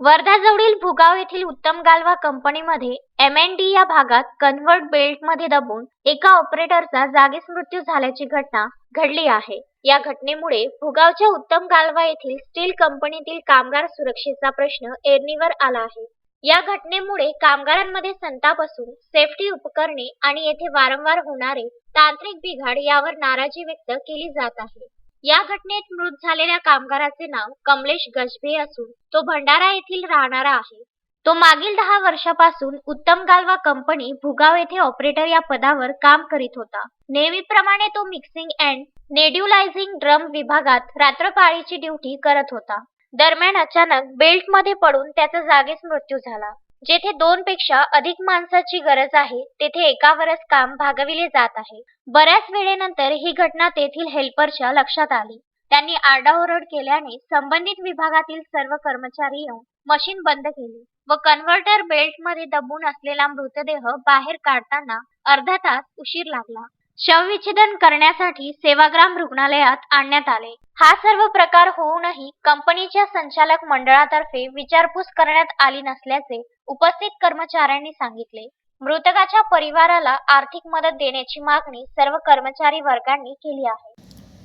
वर्धाजवळील भुगाव येथील उत्तम गालवा कंपनीमध्ये एम एन डी या भागात कन्व्हर्ट बेल्टमध्ये दबून एका ऑपरेटरचा जागीच मृत्यू झाल्याची घटना घडली आहे. या घटनेमुळे भुगावच्या उत्तम गालवा येथील स्टील कंपनीतील कामगार सुरक्षेचा प्रश्न ऐरणीवर आला आहे. या घटनेमुळे कामगारांमध्ये संताप असून सेफ्टी उपकरणे आणि येथे वारंवार होणारे तांत्रिक बिघाड यावर नाराजी व्यक्त केली जात आहे. या घटनेत मृत झालेल्या कामगाराचे नाव कमलेश गजबे असून तो भंडारा येथील राहणारा आहे. तो मागील दहा वर्षापासून उत्तम गालवा कंपनी भुगाव येथे ऑपरेटर या पदावर काम करीत होता. नेहमीप्रमाणे तो मिक्सिंग अँड नेड्युलायझिंग ड्रम विभागात रात्रपाळीची ड्युटी करत होता. दरम्यान अचानक बेल्टमध्ये पडून त्याचा जागीच मृत्यू झाला. जेथे दोन पेक्षा अधिक माणसाची गरज आहे तेथे एकावरच काम भागविले जात आहे. बऱ्याच वेळेनंतर ही घटना तेथील हेल्परच्या लक्षात आली. त्यांनी आरडाओरड केल्याने संबंधित विभागातील सर्व कर्मचारी येऊन मशीन बंद केली व कन्व्हर्टर बेल्टमध्ये दबून असलेला मृतदेह बाहेर काढताना अर्धा तास उशीर लागला. शवविच्छेदन करण्यासाठी सेवाग्राम रुग्णालयात आणण्यात आले. हा सर्व प्रकार होऊनही कंपनीच्या संचालक मंडळातर्फे विचारपूस करण्यात आली नसल्याचे उपस्थित कर्मचाऱ्यांनी सांगितले. मृतकाच्या परिवाराला आर्थिक मदत देण्याची मागणी सर्व कर्मचारी वर्गांनी केली आहे.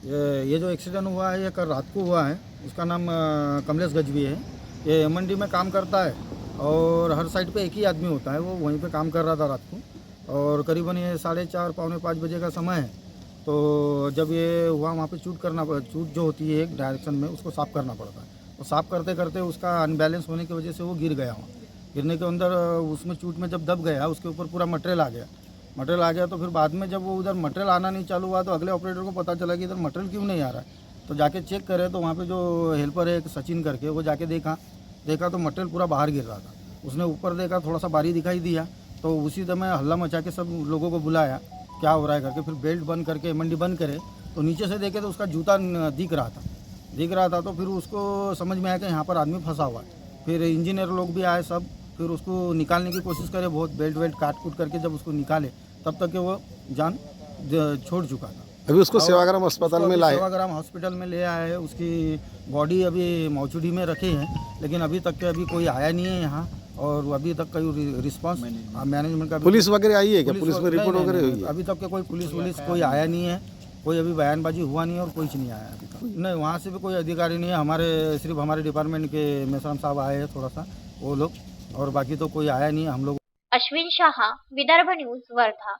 ये ये जो एक्सीडेंट हुआ है ये कल रात को हुआ है. उसका नाम कमलेश गजवी है. ये एम में काम करता है और हर साइड पे एक ही आदमी होता है वो वहीं पे काम कर रहा था रात को. और करीबन ये साढ़े चार, पौने पाँच बजे का समय है तो जब ये हुआ वहाँ पे चूट करना चूट जो होती है एक डायरेक्शन में, उसको साफ़ करना पड़ता है। तो साफ़ करते करते उसका अनबैलेंस होने की वजह से वो गिर गया वहाँ। गिरने के अंदर, उसमें चूट में जब दब गया, उसके ऊपर पूरा मटेरियल आ गया। मटेरियल आ गया तो फिर बाद में जब वो उधर मटेरियल आना नहीं चालू हुआ तो अगले ऑपरेटर को पता चला कि इधर मटेरियल क्यों नहीं आ रहा है। तो जाके चेक करे तो वहाँ पे जो हेल्पर है एक सचिन करके, वो जाके देखा। देखा तो मटेरियल पूरा बाहर गिर रहा था। उसने ऊपर देखा, थोड़ा सा बारी दिखाई दिया। तो उसी समय हल्ला मचा के सब लोगों को बुलाया क्या हो रहा है करके फिर बेल्ट बंद करके मंडी बंद करे तो नीचे से देखे तो उसका जूता दिख रहा था। दिख रहा था तो फिर उसको समझ में आया कि यहाँ पर आदमी फंसा हुआ है। फिर इंजीनियर लोग भी आए सब फिर उसको निकालने की कोशिश करे बहुत बेल्ट वेल्ट काट कूट करके जब उसको निकाले तब तक के वो जान छोड़ चुका था। अभी उसको सेवाग्राम अस्पताल में लाए? सेवाग्राम हॉस्पिटल में ले आए हैं उसकी बॉडी अभी मौजूदी में रखी है लेकिन अभी तक के अभी कोई आया नहीं है यहाँ। और अभी तक कोई रिस्पांस मैनेजमेंट का पुलिस वगैरह आई है क्या? पुलिस में रिपोर्ट वगैरह हुई है? अभी तक के कोई पुलिस वुलिस कोई आया नहीं है। कोई अभी बयानबाजी हुआ नहीं है और कुछ नहीं आया अभी तक। नहीं वहाँ से भी कोई अधिकारी नहीं है। हमारे सिर्फ़ हमारे डिपार्टमेंट के मेसराम साहब आए हैं थोड़ा सा वो लोग। और बाकी तो कोई आया नहीं है हम लोग अश्विन शाह विदर्भ न्यूज़ वर्धा।